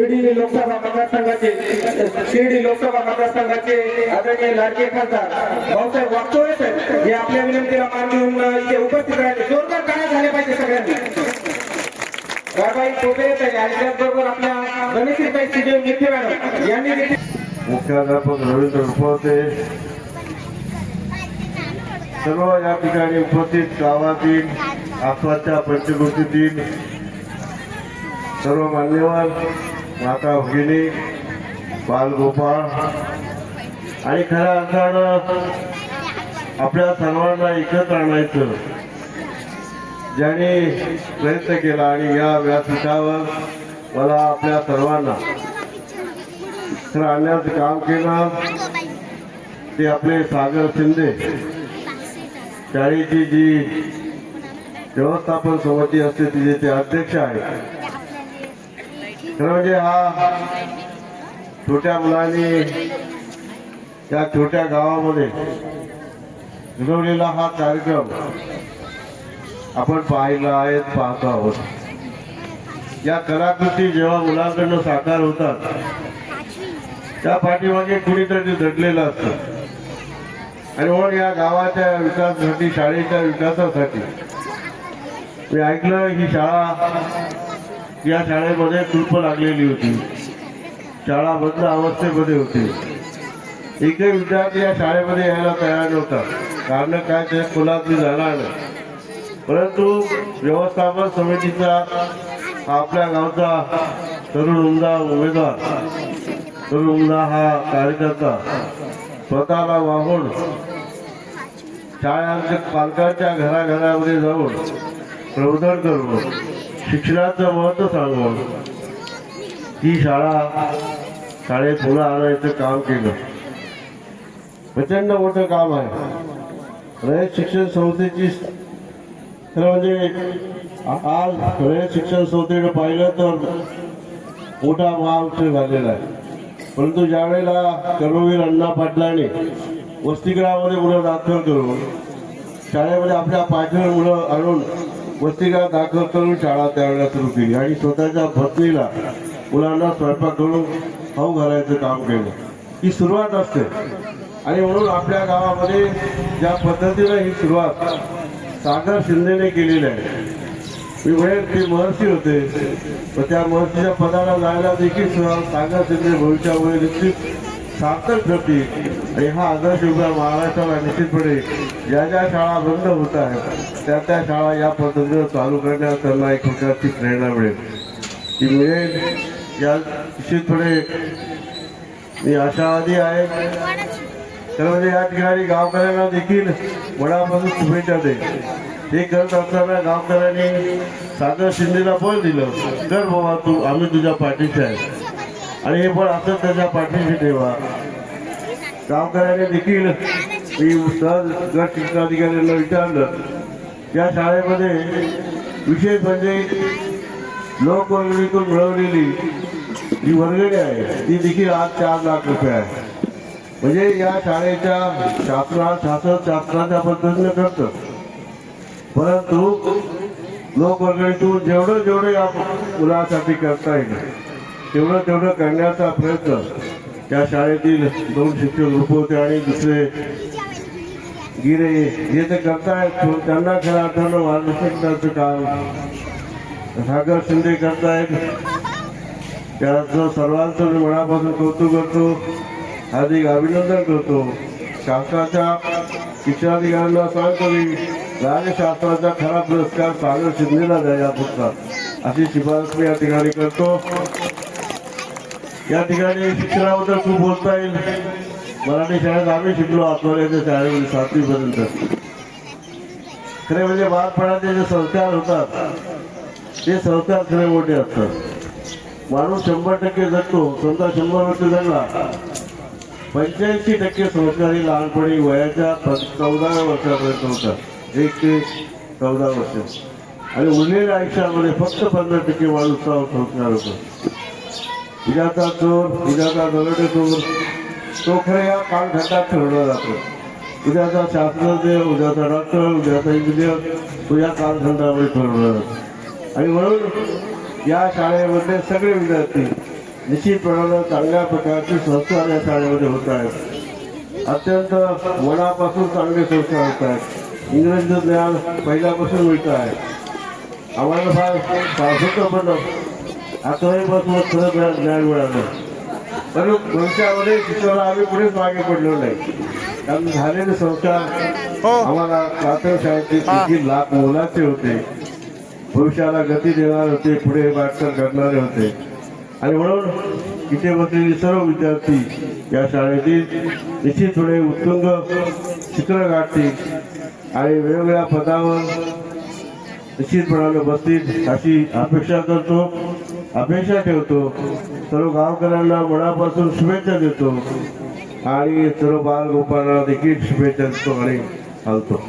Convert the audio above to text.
शिर्डी लोकसभा मतदारसंघाचे शिर्डी लोकसभा मतदारसंघाचे आदरणीय लाडके खासदार भाऊसाहेब वागचोळे साहेब हे आपल्या विनंतीला मान देऊन इथे उपस्थित राहिले. जोरदार काय झाले पाहिजे सगळ्यांनी. राबाई टोपे आणि त्याचबरोबर आपल्या गणेशताई सिजय मिठे मॅडम यांनी देखील मुख्याध्यापक रवींद्र रुपवते सर्व या ठिकाणी उपस्थित गावातील आसपासच्या पंचकृतीतील सर्व मान्यवर. माता भगिनी बालगोपाळ आणि खऱ्या अर्थानं आपल्या सर्वांना एकत्र आणायचं. ज्यांनी प्रयत्न केला आणि या व्यासपीठावर मला आपल्या सर्वांना तर आणण्याचं काम केलं. ते आपले सागर शिंदे शाळेची जी व्यवस्थापन समिती असते तिचे ते अध्यक्ष आहेत. म्हणजे हा छोट्या मुलांनी त्या छोट्या गावामध्ये घडवलेला हा कार्यक्रम आपण पाहिला आहे पाहतो आहोत. या कलाकृती जेव्हा मुलांकडनं साकार होतात त्या पाठीमागे कुणीतरी दडलेलं असतं. आणि म्हणून या गावाच्या विकासासाठी शाळेच्या विकासासाठी मी ऐकलं ही शाळा या शाळेमध्ये कुलप लागलेली होती. शाळा बंद अवस्थेमध्ये होती. एकही विद्यार्थी या शाळेमध्ये यायला तयार नव्हता. कारण काय ते कुलातली झाला नाही. परंतु व्यवस्थापन समितीचा आपल्या गावचा तरुण उमदा उमेदवार तरुण उमदा हा कार्यकर्ता स्वतःला वाहून शाळांच्या पालकांच्या घराघरामध्ये जाऊन प्रबोधन करून शिक्षणाचं महत्त्व सांगून ही शाळा शाळेत पुन्हा आणायचं काम केलं. प्रचंड मोठं काम आहे. रयत शिक्षण संस्थेची खरं म्हणजे आज रयत शिक्षण संस्थेकडे पाहिलं तर मोठा महाउत्सव झालेला आहे. परंतु ज्यावेळेला कर्मवीर अण्णा पाटलाने वसतिगृहामध्ये मुलं दाखल करून शाळेमध्ये आपल्या पाठीवर मुलं आणून वस्तिका दाखल करून शाळा त्यावेळेला सुरू केली आणि स्वतःच्या पत्नीला मुलांना स्वयंपाक करून खाऊ घालायचं काम केलं. ही सुरुवात असते. आणि म्हणून आपल्या गावामध्ये ज्या पद्धतीनं ही सुरुवात सागर शिंदेने केलेली आहे. मी म्हणेन ते महर्षी होते. व त्या महर्षीच्या पदाला जायला देखील सागर शिंदे भविष्यामुळे निश्चित सार्थक ठरतील आणि हा आदर्श उभा महाराष्ट्राला निश्चितपणे ज्या ज्या शाळा बंद होत आहेत त्या त्या शाळा या पद्धतीनं चालू करण्यास त्यांना एक प्रकारची प्रेरणा मिळेल. ती मिळेल. या निश्चितपणे मी आशावादी आहे. तर म्हणजे या ठिकाणी गावकऱ्यांना देखील मनापासून शुभेच्छा दे हे करत असताना गावकऱ्यांनी सागर शिंदेला बळ दिलं. तर बाबा तू आम्ही तुझ्या पाठीशी आहे. आणि हे पण आपण त्याच्या पाठीशी ठेवा. गावकऱ्यांनी देखील मी सहज गट शिक्षणाधिकाऱ्यांना विचारलं. त्या शाळेमध्ये विशेष म्हणजे लोकवर्गणीतून मिळवलेली जी वर्गणी आहे ती देखील आज चार लाख रुपये आहे. म्हणजे या शाळेच्या शासना शासन शासनाच्या पद्धतीनं करतं. परंतु लोकवर्गणीतून जेवढं जेवढं या मुलासाठी करता येईल तेवढं तेवढं करण्याचा प्रयत्न. त्या शाळेतील दोन शिक्षक ग्रुप होते आणि दुसरे गिरे जे ते करतायत त्यांना खऱ्या अर्थानं मार्गदर्शनाचं काम. सागर शिंदे करतायत. त्याचं सर्वांचं मी मनापासून कौतुक करतो. हार्दिक अभिनंदन करतो. शासनाच्या शिक्षणाधिकाऱ्यांना सांगतो मी राज्यशास्त्राचा खरा पुरस्कार सागर शिंदेला द्या या अशी शिफारस मी या ठिकाणी करतो. या ठिकाणी शिक्षणाबद्दल खूप बोलता येईल. मराठी शाळेत आम्ही शिकलो आत्मर्याच्या शाळेमध्ये सातवीपर्यंत. खरे म्हणजे बालपणाचे जे संस्कार होतात ते संस्कार खरे मोठे असतात. माणूस शंभर टक्के जगतो समजा शंभर वर्ष जगला पंच्याऐंशी टक्के संस्कार ही लहानपणी वयाच्या चौदाव्या वर्षापर्यंत होतात. एक ते चौदा वर्ष. आणि उरलेल्या आयुष्यामध्ये फक्त पंधरा टक्के माणूस संस्कार होतो. उद्याचा चोर उद्याचा दरोडे चोर तो या कालखंडात ठरवला जातो. उद्याचा शास्त्रज्ञ उद्याचा डॉक्टर उद्याचा इंजिनियर तो या कालखंडामध्ये ठरवला जातो. आणि म्हणून या शाळेमध्ये सगळे विद्यार्थी निश्चितपणानं चांगल्या प्रकारचे संस्कार या शाळेमध्ये होत आहेत. अत्यंत मनापासून चांगले संस्कार होत आहेत. इंग्रजीचं ज्ञान पहिल्यापासून मिळतं आहे. आम्हाला फार फार पण पण आतापासून खरं ज्ञान ज्ञान मिळालं. तर भविष्यामध्ये शिक्षणाला आम्ही पुढेच मागे पडलो नाही. कारण झालेले संस्कार आम्हाला प्राथमिक शाळेचे किती लाख मोलाचे होते. भविष्याला गती देणारे होते पुढे वाटचाल करणारे होते. आणि म्हणून इथे बसलेले सर्व विद्यार्थी या शाळेतील निश्चितपणे उत्तुंग शिखर गाठतील आणि वेगवेगळ्या पदावर निश्चितपणाने बसतील अशी अपेक्षा करतो. अपेक्षा ठेवतो. सर्व गावकऱ्यांना मनापासून शुभेच्छा देतो. आणि सर्व बालगोपाळांना देखील शुभेच्छा देतो आणि घालतो